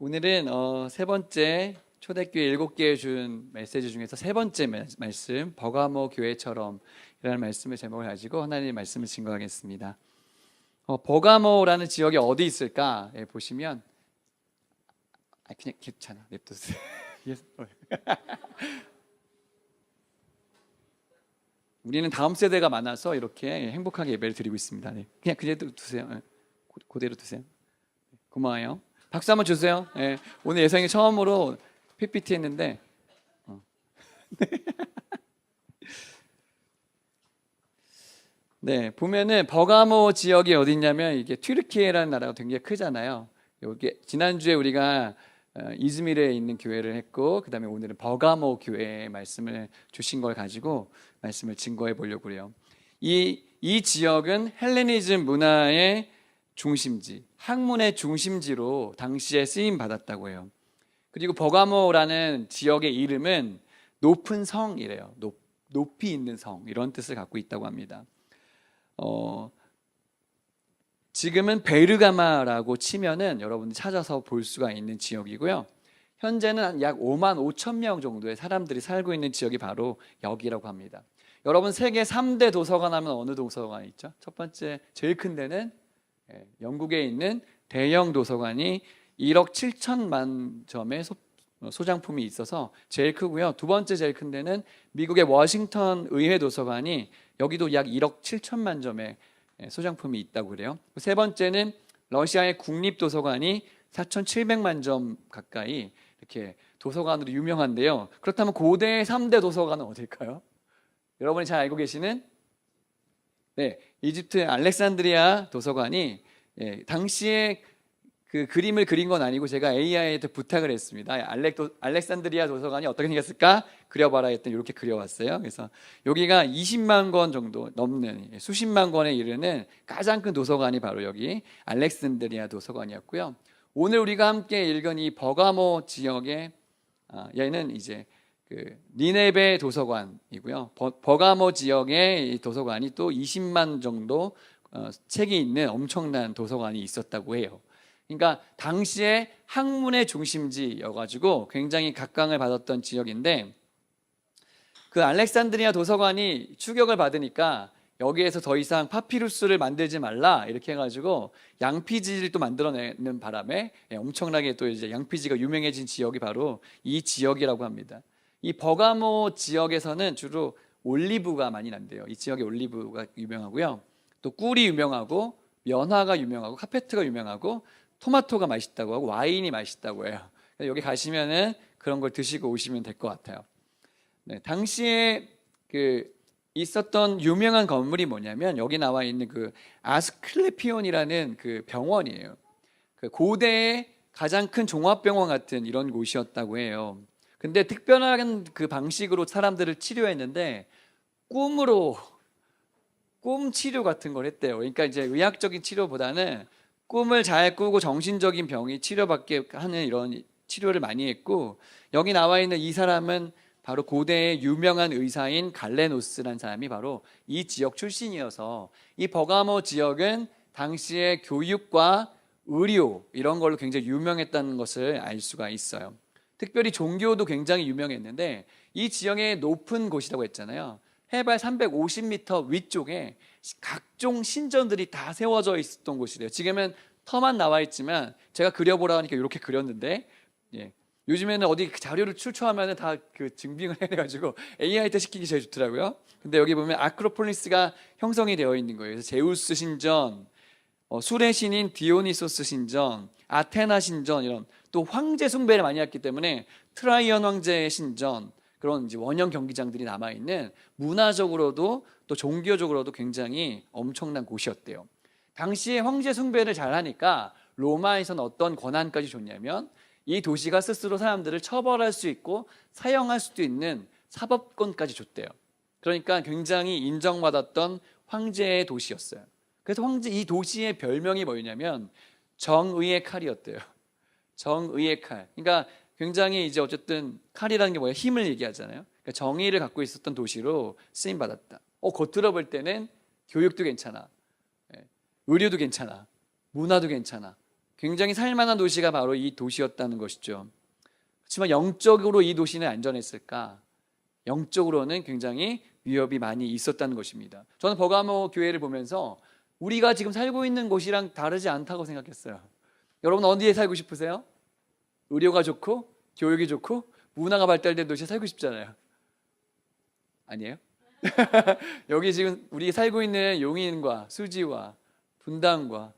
오늘은 어, 세 번째 초대교회 일곱 개에 준 메시지 중에서 세 번째 말- 말씀 버가모 교회처럼이라는 말씀을 제목을 가지고 하나님의 말씀을 증거하겠습니다. 어, 버가모라는 지역이 어디 있을까 예, 보시면 아, 그냥 괜찮아 냅두세요. Yes. 우리는 다음 세대가 많아서 이렇게 행복하게 예배를 드리고 있습니다. 네. 그냥 그대로 두세요. 예. 고- 그대로 두세요. 고마워요. 박수 한번 주세요. 예. 오늘 예성이 처음으로 PPT 했는데 어. 네, 보면은 버가모 지역이 어디냐면 이게 튀르키예라는 나라가 굉장히 크잖아요. 여기 지난주에 우리가 어, 이즈미르에 있는 교회를 했고 그다음에 오늘은 버가모 교회의 말씀을 주신 걸 가지고 말씀을 증거해 보려고 해요. 이, 이 지역은 헬레니즘 문화의 중심지, 학문의 중심지로 당시에 쓰임 받았다고 해요. 그리고 버가모라는 지역의 이름은 높은 성이래요. 높, 높이 있는 성 이런 뜻을 갖고 있다고 합니다. 어, 지금은 베르가마라고 치면은 여러분들 찾아서 볼 수가 있는 지역이고요. 현재는 약 5만 5천 명 정도의 사람들이 살고 있는 지역이 바로 여기라고 합니다. 여러분 세계 3대 도서관 하면 어느 도서관이 있죠? 첫 번째 제일 큰 데는 예, 영국에 있는 대형 도서관이 1억 7천만 점의 소, 소장품이 있어서 제일 크고요. 두 번째 제일 큰 데는 미국의 워싱턴 의회 도서관이 여기도 약 1억 7천만 점의 예, 소장품이 있다고 그래요. 세 번째는 러시아의 국립 도서관이 4,700만 점 가까이 이렇게 도서관으로 유명한데요. 그렇다면 고대 3대 도서관은 어딜까요? 여러분이 잘 알고 계시는 네, 이집트 알렉산드리아 도서관이 예, 당시에 그 그림을 그린 건 아니고 제가 AI한테 부탁을 했습니다. 알렉 도, 알렉산드리아 도서관이 어떻게 생겼을까 그려봐라 했더니 이렇게 그려왔어요. 그래서 여기가 20만 권 정도 넘는 예, 수십만 권에 이르는 가장 큰 도서관이 바로 여기 알렉산드리아 도서관이었고요. 오늘 우리가 함께 읽은 이 버가모 지역의 아, 얘는 이제 그 니네베 도서관이고요. 버, 버가모 지역의 이 도서관이 또 20만 정도 어, 책이 있는 엄청난 도서관이 있었다고 해요. 그러니까 당시에 학문의 중심지여가지고 굉장히 각광을 받았던 지역인데 그 알렉산드리아 도서관이 추격을 받으니까 여기에서 더 이상 파피루스를 만들지 말라 이렇게 해가지고 양피지를 또 만들어내는 바람에 예, 엄청나게 또 이제 양피지가 유명해진 지역이 바로 이 지역이라고 합니다. 이 버가모 지역에서는 주로 올리브가 많이 난대요. 이 지역에 올리브가 유명하고요. 또 꿀이 유명하고 면화가 유명하고 카페트가 유명하고 토마토가 맛있다고 하고 와인이 맛있다고 해요. 여기 가시면은 그런 걸 드시고 오시면 될 것 같아요. 네, 당시에 그 있었던 유명한 건물이 뭐냐면 여기 나와 있는 그 아스클레피온이라는 그 병원이에요. 그 고대의 가장 큰 종합병원 같은 이런 곳이었다고 해요. 근데 특별한 그 방식으로 사람들을 치료했는데 꿈으로 꿈 치료 같은 걸 했대요. 그러니까 이제 의학적인 치료보다는 꿈을 잘 꾸고 정신적인 병이 치료받게 하는 이런 치료를 많이 했고 여기 나와 있는 이 사람은 바로 고대의 유명한 의사인 갈레노스라는 사람이 바로 이 지역 출신이어서 이 버가모 지역은 당시의 교육과 의료 이런 걸로 굉장히 유명했다는 것을 알 수가 있어요. 특별히 종교도 굉장히 유명했는데 이 지역의 높은 곳이라고 했잖아요. 해발 350m 위쪽에 각종 신전들이 다 세워져 있었던 곳이래요. 지금은 터만 나와 있지만 제가 그려보라 하니까 이렇게 그렸는데 예. 요즘에는 어디 그 자료를 출처하면 다 그 증빙을 해가지고 AI한테 시키기 제일 좋더라고요. 근데 여기 보면 아크로폴리스가 형성이 되어 있는 거예요. 그래서 제우스 신전, 어, 술의 신인 디오니소스 신전, 아테나 신전 이런 또 황제 숭배를 많이 했기 때문에 트라이언 황제의 신전 그런 이제 원형 경기장들이 남아 있는 문화적으로도 또 종교적으로도 굉장히 엄청난 곳이었대요. 당시에 황제 숭배를 잘 하니까 로마에서는 어떤 권한까지 줬냐면 이 도시가 스스로 사람들을 처벌할 수 있고 사형할 수도 있는 사법권까지 줬대요. 그러니까 굉장히 인정받았던 황제의 도시였어요. 그래서 황제 이 도시의 별명이 뭐였냐면 정의의 칼이었대요. 정의의 칼. 그러니까 굉장히 이제 어쨌든 칼이라는 게 뭐야? 힘을 얘기하잖아요. 그러니까 정의를 갖고 있었던 도시로 쓰임 받았다. 어, 겉으로 볼 때는 교육도 괜찮아. 예, 의료도 괜찮아. 문화도 괜찮아. 굉장히 살만한 도시가 바로 이 도시였다는 것이죠. 그렇지만 영적으로 이 도시는 안전했을까? 영적으로는 굉장히 위협이 많이 있었다는 것입니다. 저는 버가모 교회를 보면서 우리가 지금 살고 있는 곳이랑 다르지 않다고 생각했어요. 여러분 어디에 살고 싶으세요? 의료가 좋고 교육이 좋고 문화가 발달된 도시에 살고 싶잖아요. 아니에요? 여기 지금 우리 살고 있는 용인과 수지와 분당과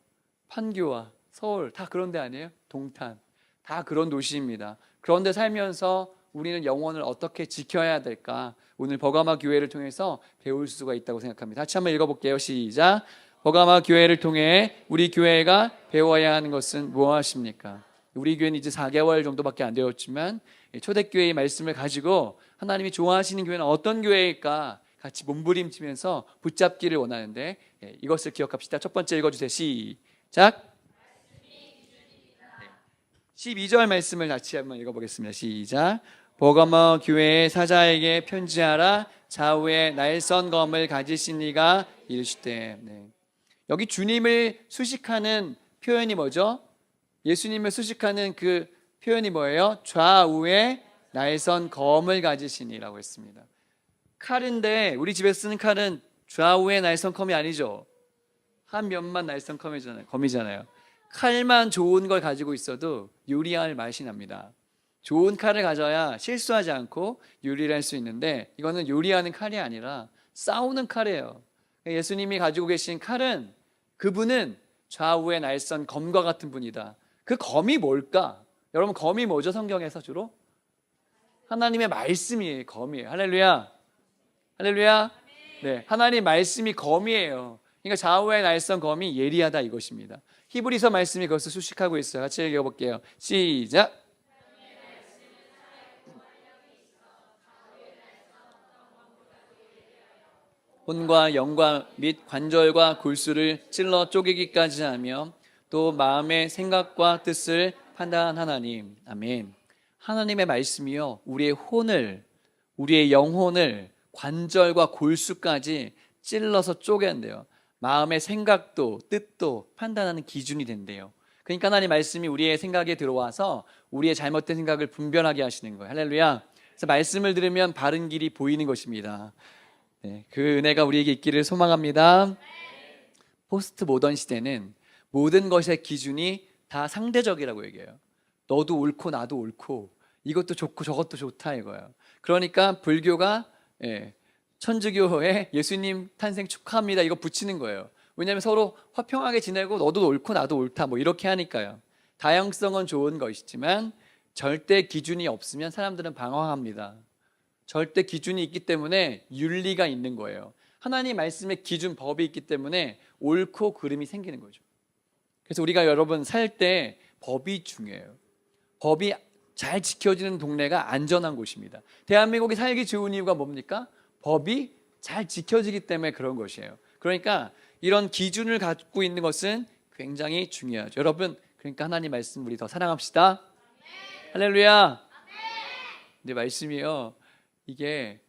판교와 서울 다 그런 데 아니에요? 동탄 다 그런 도시입니다. 그런데 살면서 우리는 영혼을 어떻게 지켜야 될까? 오늘 버가마 교회를 통해서 배울 수가 있다고 생각합니다. 같이 한번 읽어볼게요. 시작. 버가마 교회를 통해 우리 교회가 배워야 하는 것은 무엇입니까? 우리 교회는 이제 4개월 정도밖에 안 되었지만 초대교회의 말씀을 가지고 하나님이 좋아하시는 교회는 어떤 교회일까 같이 몸부림치면서 붙잡기를 원하는데 예, 이것을 기억합시다. 첫 번째 읽어주세요. 시작. 12절 말씀을 같이 한번 읽어보겠습니다. 시작. 보거머 교회의 사자에게 편지하라. 좌우에 날선 검을 가지신 이가 이르시되. 네. 여기 주님을 수식하는 표현이 뭐죠? 예수님을 수식하는 그 표현이 뭐예요? 좌우에 날선 검을 가지시니라고 했습니다. 칼인데 우리 집에 쓰는 칼은 좌우에 날선 검이 아니죠. 한 면만 날선 검이잖아요. 검이잖아요. 칼만 좋은 걸 가지고 있어도 요리할 맛이 납니다. 좋은 칼을 가져야 실수하지 않고 요리를 할 수 있는데 이거는 요리하는 칼이 아니라 싸우는 칼이에요. 예수님이 가지고 계신 칼은 그분은 좌우에 날선 검과 같은 분이다. 그 검이 뭘까? 여러분 검이 뭐죠? 성경에서 주로 하나님의 말씀이 검이에요. 할렐루야. 할렐루야. 네, 하나님 말씀이 검이에요. 그러니까 좌우에 날선 검이 예리하다 이것입니다. 히브리서 말씀이 그것을 수식하고 있어요. 같이 읽어볼게요. 시작. 혼과 영과 및 관절과 골수를 찔러 쪼개기까지 하며 또 마음의 생각과 뜻을 판단하나님. 아멘. 하나님의 말씀이요. 우리의 혼을, 우리의 영혼을 관절과 골수까지 찔러서 쪼갠대요. 마음의 생각도 뜻도 판단하는 기준이 된대요. 그러니까 하나님 말씀이 우리의 생각에 들어와서 우리의 잘못된 생각을 분별하게 하시는 거예요. 할렐루야. 그래서 말씀을 들으면 바른 길이 보이는 것입니다. 네, 그 은혜가 우리에게 있기를 소망합니다. 포스트 모던 시대는 모든 것의 기준이 다 상대적이라고 얘기해요. 너도 옳고 나도 옳고 이것도 좋고 저것도 좋다 이거예요. 그러니까 불교가 예, 천주교회 예수님 탄생 축하합니다 이거 붙이는 거예요. 왜냐하면 서로 화평하게 지내고 너도 옳고 나도 옳다 뭐 이렇게 하니까요. 다양성은 좋은 것이지만 절대 기준이 없으면 사람들은 방황합니다. 절대 기준이 있기 때문에 윤리가 있는 거예요. 하나님 말씀의 기준 법이 있기 때문에 옳고 그름이 생기는 거죠. 그래서 우리가 여러분 살 때 법이 중요해요. 법이 잘 지켜지는 동네가 안전한 곳입니다. 대한민국이 살기 좋은 이유가 뭡니까? 법이 잘 지켜지기 때문에 그런 것이에요. 그러니까 이런 기준을 갖고 있는 것은 굉장히 중요하죠. 여러분, 그러니까 하나님 말씀 우리 더 사랑합시다. 할렐루야. 근데 말씀이요. 이게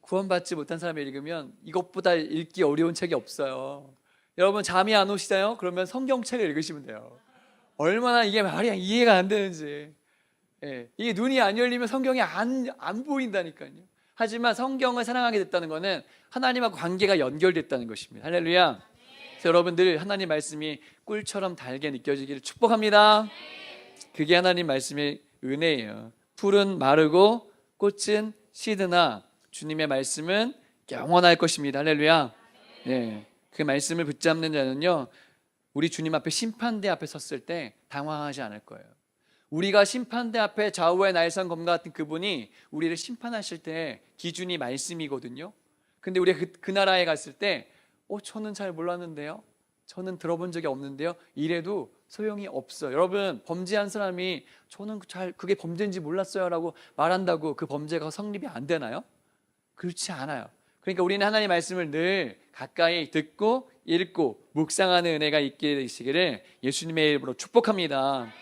구원받지 못한 사람이 읽으면 이것보다 읽기 어려운 책이 없어요. 여러분 잠이 안 오시나요? 그러면 성경책을 읽으시면 돼요. 얼마나 이게 말이 이해가 안 되는지. 예, 이게 눈이 안 열리면 성경이 안, 안 보인다니까요. 하지만 성경을 사랑하게 됐다는 것은 하나님과 관계가 연결됐다는 것입니다. 할렐루야. 그래서 여러분들 하나님 말씀이 꿀처럼 달게 느껴지기를 축복합니다. 그게 하나님 말씀의 은혜예요. 풀은 마르고 꽃은 시드나 주님의 말씀은 영원할 것입니다. 할렐루야. 네. 그 말씀을 붙잡는 자는요. 우리 주님 앞에 심판대 앞에 섰을 때 당황하지 않을 거예요. 우리가 심판대 앞에 좌우의 날선 검 같은 그분이 우리를 심판하실 때 기준이 말씀이거든요. 근데 우리가 그, 그 나라에 갔을 때, 어, 저는 잘 몰랐는데요. 저는 들어본 적이 없는데요. 이래도 소용이 없어요. 여러분, 범죄한 사람이 저는 잘 그게 범죄인지 몰랐어요라고 말한다고 그 범죄가 성립이 안 되나요? 그렇지 않아요. 그러니까 우리는 하나님 말씀을 늘 가까이 듣고 읽고 묵상하는 은혜가 있게 되시기를 예수님의 이름으로 축복합니다.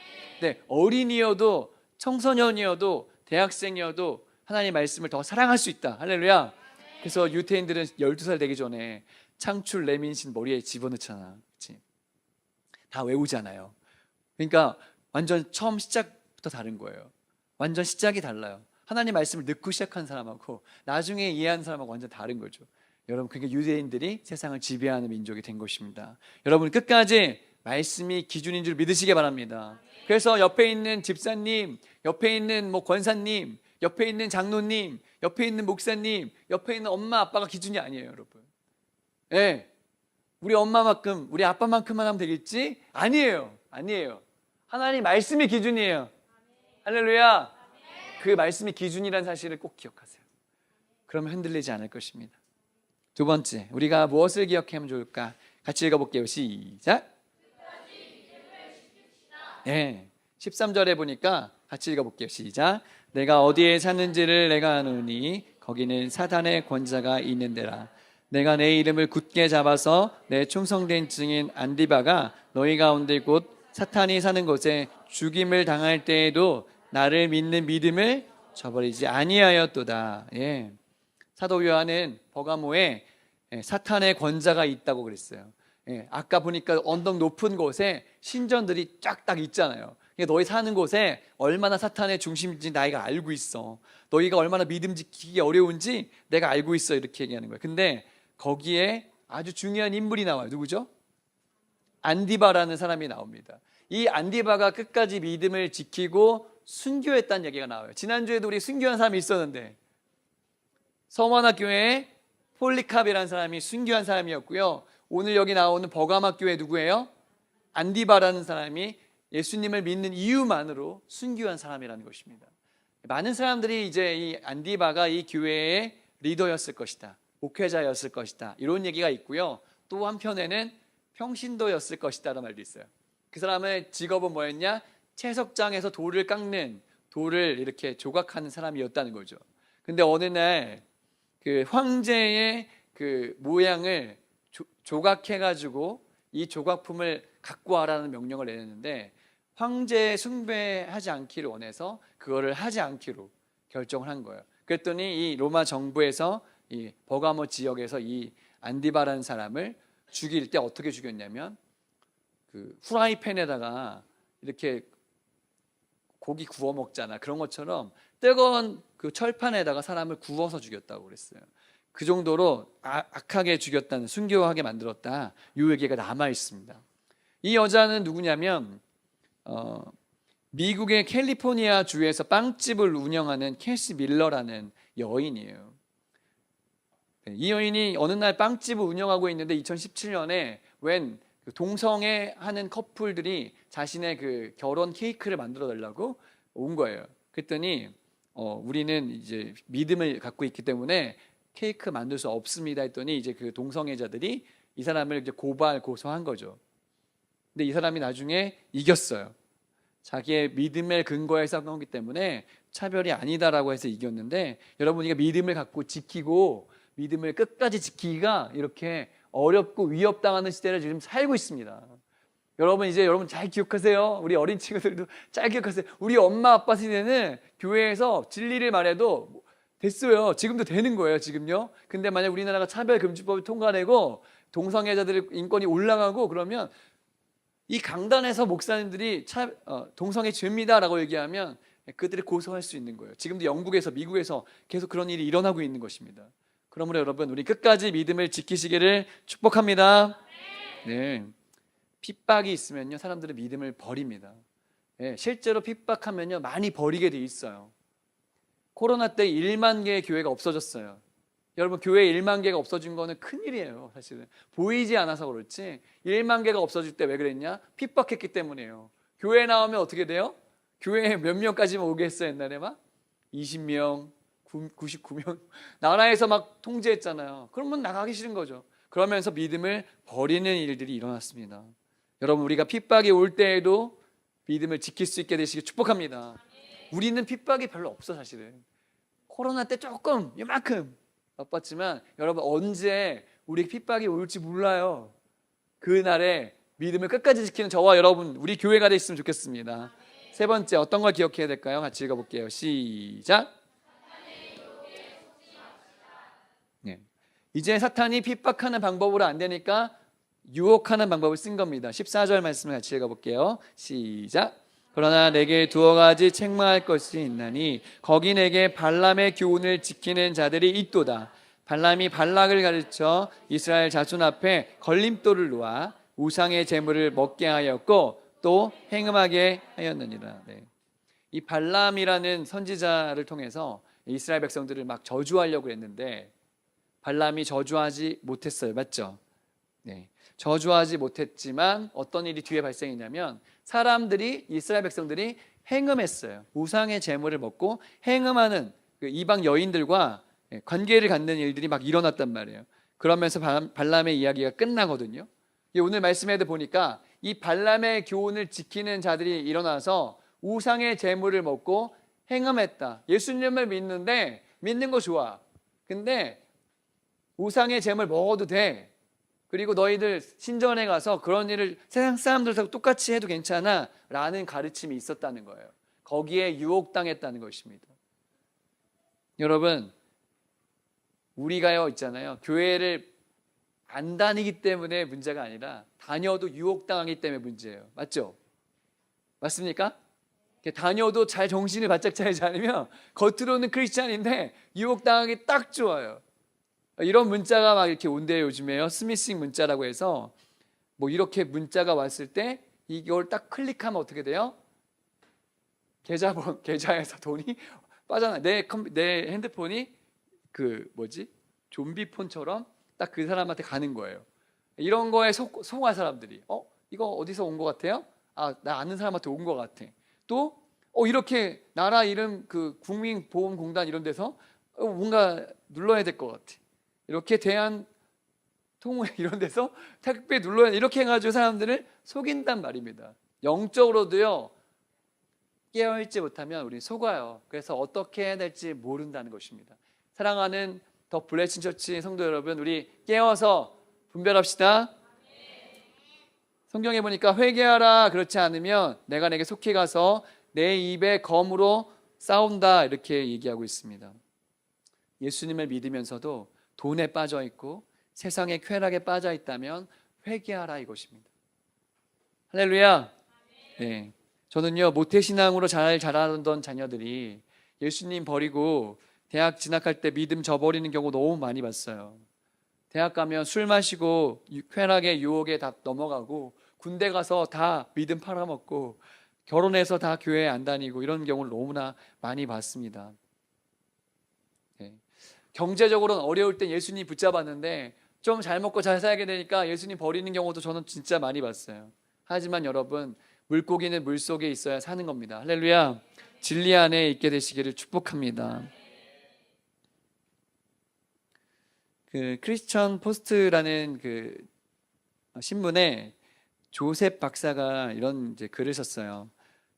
네, 어린이여도 청소년이어도 대학생이어도 하나님 말씀을 더 사랑할 수 있다. 할렐루야. 그래서 유태인들은 12살 되기 전에 창출 레민신 머리에 집어넣잖아. 그치? 다 외우잖아요. 그러니까 완전 처음 시작부터 다른 거예요. 완전 시작이 달라요. 하나님 말씀을 듣고 시작한 사람하고 나중에 이해한 사람하고 완전 다른 거죠. 여러분 그게 유대인들이 세상을 지배하는 민족이 된 것입니다. 여러분 끝까지 말씀이 기준인 줄 믿으시기 바랍니다. 그래서 옆에 있는 집사님, 옆에 있는 뭐 권사님, 옆에 있는 장로님, 옆에 있는 목사님, 옆에 있는 엄마 아빠가 기준이 아니에요, 여러분. 예. 우리 엄마만큼, 우리 아빠만큼만 하면 되겠지? 아니에요. 아니에요. 하나님 말씀이 기준이에요. 할렐루야. 그 말씀이 기준이라는 사실을 꼭 기억하세요. 그러면 흔들리지 않을 것입니다. 두 번째, 우리가 무엇을 기억하면 좋을까? 같이 읽어볼게요. 시작. 네. 13절에 보니까 같이 읽어볼게요. 시작. 내가 어디에 사는지를 내가 아노니 거기는 사단의 권자가 있는 데라. 내가 내 이름을 굳게 잡아서 내 충성된 증인 안디바가 너희 가운데 곧 사탄이 사는 곳에 죽임을 당할 때에도 나를 믿는 믿음을 저버리지 아니하였도다. 예. 사도 요한은 버가모에 예, 사탄의 권자가 있다고 그랬어요. 예, 아까 보니까 언덕 높은 곳에 신전들이 쫙딱 있잖아요. 그러니까 너희 사는 곳에 얼마나 사탄의 중심인지 나이가 알고 있어. 너희가 얼마나 믿음 지키기 어려운지 내가 알고 있어. 이렇게 얘기하는 거예요. 근데 거기에 아주 중요한 인물이 나와요. 누구죠? 안디바라는 사람이 나옵니다. 이 안디바가 끝까지 믿음을 지키고 순교했다는 얘기가 나와요. 지난주에도 우리 순교한 사람이 있었는데 교회에 폴리캅이라는 사람이 순교한 사람이었고요. 오늘 여기 나오는 버가마 교회 누구예요? 안디바라는 사람이 예수님을 믿는 이유만으로 순교한 사람이라는 것입니다. 많은 사람들이 이제 이 안디바가 이 교회의 리더였을 것이다. 목회자였을 것이다. 이런 얘기가 있고요. 또 한편에는 평신도였을 것이다라는 말도 있어요. 그 사람의 직업은 뭐였냐? 채석장에서 돌을 깎는 돌을 이렇게 조각하는 사람이었다는 거죠. 근데 어느 날 그 황제의 그 모양을 조, 조각해가지고 이 조각품을 갖고 와라는 명령을 내렸는데 황제 숭배하지 않기를 원해서 그거를 하지 않기로 결정을 한 거예요. 그랬더니 이 로마 정부에서 이 버가모 지역에서 이 안디바라는 사람을 죽일 때 어떻게 죽였냐면 그 후라이팬에다가 이렇게 고기 구워 먹잖아. 그런 것처럼 뜨거운 그 철판에다가 사람을 구워서 죽였다고 그랬어요. 그 정도로 아- 악하게 죽였다는 순교하게 만들었다. 이 얘기가 남아 있습니다. 이 여자는 누구냐면 어, 미국의 캘리포니아 주에서 빵집을 운영하는 캐시 밀러라는 여인이에요. 네, 이 여인이 어느 날 빵집을 운영하고 있는데 2017년에 웬그 동성애 하는 커플들이 자신의 그 결혼 케이크를 만들어 달라고 온 거예요. 그랬더니 어, 우리는 이제 믿음을 갖고 있기 때문에 케이크 만들 수 없습니다 했더니 이제 그 동성애자들이 이 사람을 이제 고발 고소한 거죠. 근데 이 사람이 나중에 이겼어요. 자기의 믿음의 근거에 쌓은 기 때문에 차별이 아니다라고 해서 이겼는데 여러분 이가 믿음을 갖고 지키고 믿음을 끝까지 지키기가 이렇게 어렵고 위협당하는 시대를 지금 살고 있습니다. 여러분 이제 여러분 잘 기억하세요. 우리 어린 친구들도 잘 기억하세요. 우리 엄마 아빠 세대는 교회에서 진리를 말해도 됐어요. 지금도 되는 거예요. 지금요. 근데 만약 우리나라가 차별금지법을 통과되고 동성애자들의 인권이 올라가고 그러면 이 강단에서 목사님들이 차, 어, 동성애 죄입니다라고 얘기하면 그들이 고소할 수 있는 거예요. 지금도 영국에서 미국에서 계속 그런 일이 일어나고 있는 것입니다. 그러므로 여러분 우리 끝까지 믿음을 지키시기를 축복합니다. 네. 핍박이 있으면요 사람들은 믿음을 버립니다. 네, 실제로 핍박하면요 많이 버리게 돼 있어요. 코로나 때 1만 개의 교회가 없어졌어요. 여러분 교회 1만 개가 없어진 거는 큰 일이에요. 사실은 보이지 않아서 그렇지 1만 개가 없어질 때 왜 그랬냐? 핍박했기 때문이에요. 교회 나오면 어떻게 돼요? 교회에 몇 명까지만 오게 했어 옛날에 막 20명, 99명 나라에서 막 통제했잖아요. 그러면 나가기 싫은 거죠. 그러면서 믿음을 버리는 일들이 일어났습니다. 여러분 우리가 핍박이 올 때에도 믿음을 지킬 수 있게 되시길 축복합니다. 우리는 핍박이 별로 없어 사실은. 코로나 때 조금 이만큼 바빴지만 여러분 언제 우리 핍박이 올지 몰라요. 그 날에 믿음을 끝까지 지키는 저와 여러분 우리 교회가 됐으면 좋겠습니다. 세 번째 어떤 걸 기억해야 될까요? 같이 읽어볼게요. 시작. 이제 사탄이 핍박하는 방법으로 안 되니까 유혹하는 방법을 쓴 겁니다. 14절 말씀을 같이 읽어볼게요. 시작. 그러나 내게 두어 가지 책망할 것이 있나니 거기 내게 발람의 교훈을 지키는 자들이 있도다. 발람이 발락을 가르쳐 이스라엘 자손 앞에 걸림돌을 놓아 우상의 재물을 먹게 하였고 또 행음하게 하였느니라. 네. 이 발람이라는 선지자를 통해서 이스라엘 백성들을 막 저주하려고 했는데 발람이 저주하지 못했어요. 맞죠? 네. 저주하지 못했지만 어떤 일이 뒤에 발생했냐면 사람들이 이스라엘 백성들이 행음했어요. 우상의 재물을 먹고 행음하는 그 이방 여인들과 예, 관계를 갖는 일들이 막 일어났단 말이에요. 그러면서 발- 발람의 이야기가 끝나거든요. 예, 오늘 말씀에도 보니까 이 발람의 교훈을 지키는 자들이 일어나서 우상의 재물을 먹고 행음했다. 예수님을 믿는데 믿는 거 좋아. 근데 우상의 재물 먹어도 돼. 그리고 너희들 신전에 가서 그런 일을 세상 사람들하고 똑같이 해도 괜찮아. 라는 가르침이 있었다는 거예요. 거기에 유혹당했다는 것입니다. 여러분, 우리가요, 있잖아요. 교회를 안 다니기 때문에 문제가 아니라 다녀도 유혹당하기 때문에 문제예요. 맞죠? 맞습니까? 다녀도 잘 정신을 바짝 차리지 않으면 겉으로는 크리스찬인데 유혹당하기 딱 좋아요. 이런 문자가 막 이렇게 온대요 요즘에요. 스미싱 문자라고 해서 뭐 이렇게 문자가 왔을 때 이걸 딱 클릭하면 어떻게 돼요? 계좌번 계좌에서 돈이 빠져나 내 컴, 내 핸드폰이 그 뭐지 좀비 폰처럼 딱 그 사람한테 가는 거예요. 이런 거에 속, 속아 사람들이 어 이거 어디서 온 것 같아요? 아 나 아는 사람한테 온 것 같아. 또 어, 이렇게 나라 이름 그 국민보험공단 이런 데서 어, 뭔가 눌러야 될 것 같아. 이렇게 대한 통화 이런 데서 택배 눌러야 이렇게 해가지고 사람들을 속인단 말입니다. 영적으로도요 깨어있지 못하면 우리 속아요. 그래서 어떻게 해야 될지 모른다는 것입니다. 사랑하는 더 블레싱 처치 성도 여러분, 우리 깨어서 분별합시다. 성경에 보니까 회개하라 그렇지 않으면 내가 내게 속히 가서 내 입에 검으로 싸운다 이렇게 얘기하고 있습니다. 예수님을 믿으면서도 돈에 빠져 있고 세상의 쾌락에 빠져 있다면 회개하라 이것입니다. 할렐루야. 네. 저는요 모태 신앙으로 잘 자라던 자녀들이 예수님 버리고 대학 진학할 때 믿음 저버리는 경우 너무 많이 봤어요. 대학 가면 술 마시고 유- 쾌락의 유혹에 다 넘어가고 군대 가서 다 믿음 팔아먹고 결혼해서 다 교회 안 다니고 이런 경우를 너무나 많이 봤습니다. 네. 경제적으로는 어려울 땐 예수님 붙잡았는데 좀 잘 먹고 잘 살게 되니까 예수님 버리는 경우도 저는 진짜 많이 봤어요. 하지만 여러분 물고기는 물 속에 있어야 사는 겁니다. 할렐루야. 진리 안에 있게 되시기를 축복합니다. 그 크리스천 포스트라는 그 신문에 조셉 박사가 이런 이제 글을 썼어요.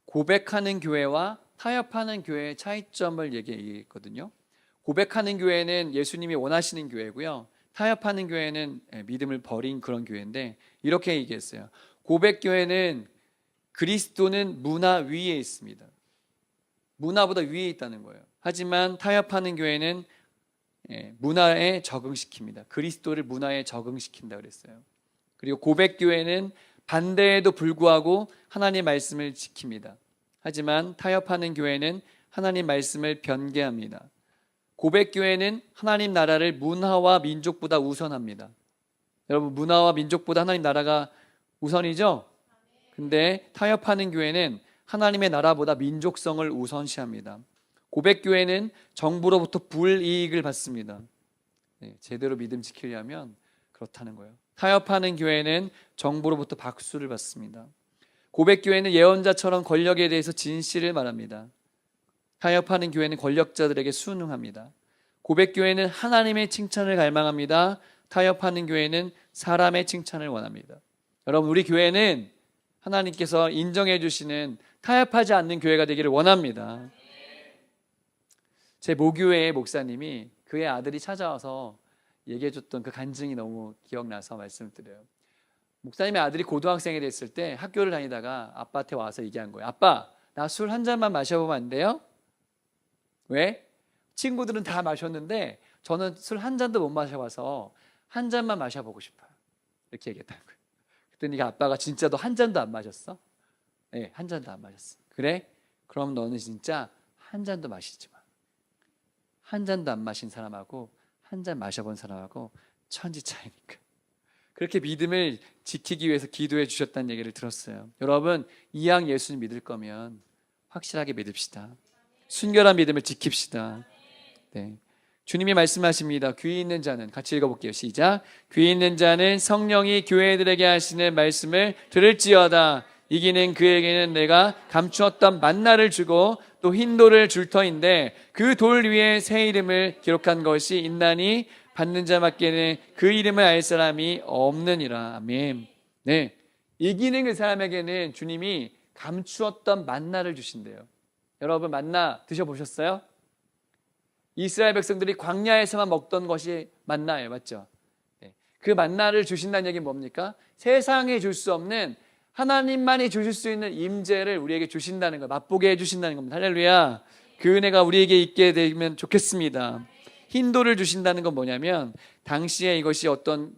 고백하는 교회와 타협하는 교회의 차이점을 얘기했거든요. 고백하는 교회는 예수님이 원하시는 교회고요. 타협하는 교회는 예, 믿음을 버린 그런 교회인데 이렇게 얘기했어요. 고백 교회는 그리스도는 문화 위에 있습니다. 문화보다 위에 있다는 거예요. 하지만 타협하는 교회는 예, 문화에 적응시킵니다. 그리스도를 문화에 적응시킨다 그랬어요. 그리고 고백 교회는 반대에도 불구하고 하나님 말씀을 지킵니다. 하지만 타협하는 교회는 하나님 말씀을 변개합니다. 고백 교회는 하나님 나라를 문화와 민족보다 우선합니다. 여러분 문화와 민족보다 하나님 나라가 우선이죠? 근데 타협하는 교회는 하나님의 나라보다 민족성을 우선시합니다. 고백 교회는 정부로부터 불이익을 받습니다. 네, 제대로 믿음 지키려면 그렇다는 거예요. 타협하는 교회는 정부로부터 박수를 받습니다. 고백 교회는 예언자처럼 권력에 대해서 진실을 말합니다. 타협하는 교회는 권력자들에게 순응합니다. 고백 교회는 하나님의 칭찬을 갈망합니다. 타협하는 교회는 사람의 칭찬을 원합니다. 여러분 우리 교회는 하나님께서 인정해 주시는 타협하지 않는 교회가 되기를 원합니다. 제 모교회의 목사님이 그의 아들이 찾아와서 얘기해 줬던 그 간증이 너무 기억나서 말씀드려요. 목사님의 아들이 고등학생이 됐을 때 학교를 다니다가 아빠한테 와서 얘기한 거예요. 아빠, 나 술 한 잔만 마셔보면 안 돼요? 왜? 친구들은 다 마셨는데 저는 술 한 잔도 못 마셔봐서 한 잔만 마셔보고 싶어요. 이렇게 얘기했다는 거예요. 그랬더니 그 아빠가 진짜 너 한 잔도 안 마셨어? 네, 한 잔도 안 마셨어. 그래? 그럼 너는 진짜 한 잔도 마시지 마. 한 잔도 안 마신 사람하고 한 잔 마셔본 사람하고 천지 차이니까. 그렇게 믿음을 지키기 위해서 기도해 주셨다는 얘기를 들었어요. 여러분, 이왕 예수님 믿을 거면 확실하게 믿읍시다. 순결한 믿음을 지킵시다. 네. 주님이 말씀하십니다. 귀 있는 자는 같이 읽어볼게요. 시작. 귀 있는 자는 성령이 교회들에게 하시는 말씀을 들을지어다. 이기는 그에게는 내가 감추었던 만나를 주고 또 흰 돌을 줄 터인데 그 돌 위에 새 이름을 기록한 것이 있나니 받는 자밖에는 그 이름을 알 사람이 없느니라. 아멘. 네. 이기는 그 사람에게는 주님이 감추었던 만나를 주신대요. 여러분 만나 드셔보셨어요? 이스라엘 백성들이 광야에서만 먹던 것이 만나예요. 맞죠? 네. 그 만나를 주신다는 얘기는 뭡니까? 세상에 줄 수 없는 하나님만이 주실 수 있는 임재를 우리에게 주신다는 거, 맛보게 해주신다는 겁니다. 할렐루야. 그 은혜가 우리에게 있게 되면 좋겠습니다. 흰돌을 주신다는 건 뭐냐면 당시에 이것이 어떤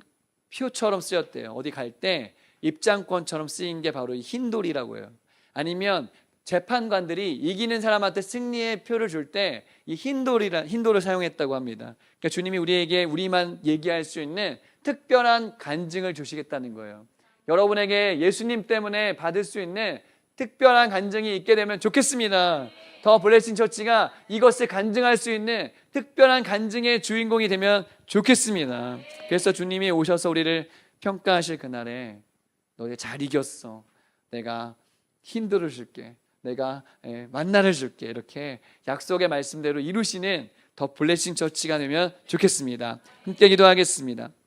표처럼 쓰였대요. 어디 갈 때 입장권처럼 쓰인 게 바로 이 흰돌이라고 해요. 아니면 재판관들이 이기는 사람한테 승리의 표를 줄 때 이 흰돌이라 흰돌을 사용했다고 합니다. 그러니까 주님이 우리에게 우리만 얘기할 수 있는 특별한 간증을 주시겠다는 거예요. 여러분에게 예수님 때문에 받을 수 있는 특별한 간증이 있게 되면 좋겠습니다. 더 블레싱 처치가 이것을 간증할 수 있는 특별한 간증의 주인공이 되면 좋겠습니다. 그래서 주님이 오셔서 우리를 평가하실 그날에 너희 잘 이겼어. 내가 힘들어 줄게. 내가 예, 만나를 줄게. 이렇게 약속의 말씀대로 이루시는 더 블레싱 처치가 되면 좋겠습니다. 함께 기도하겠습니다.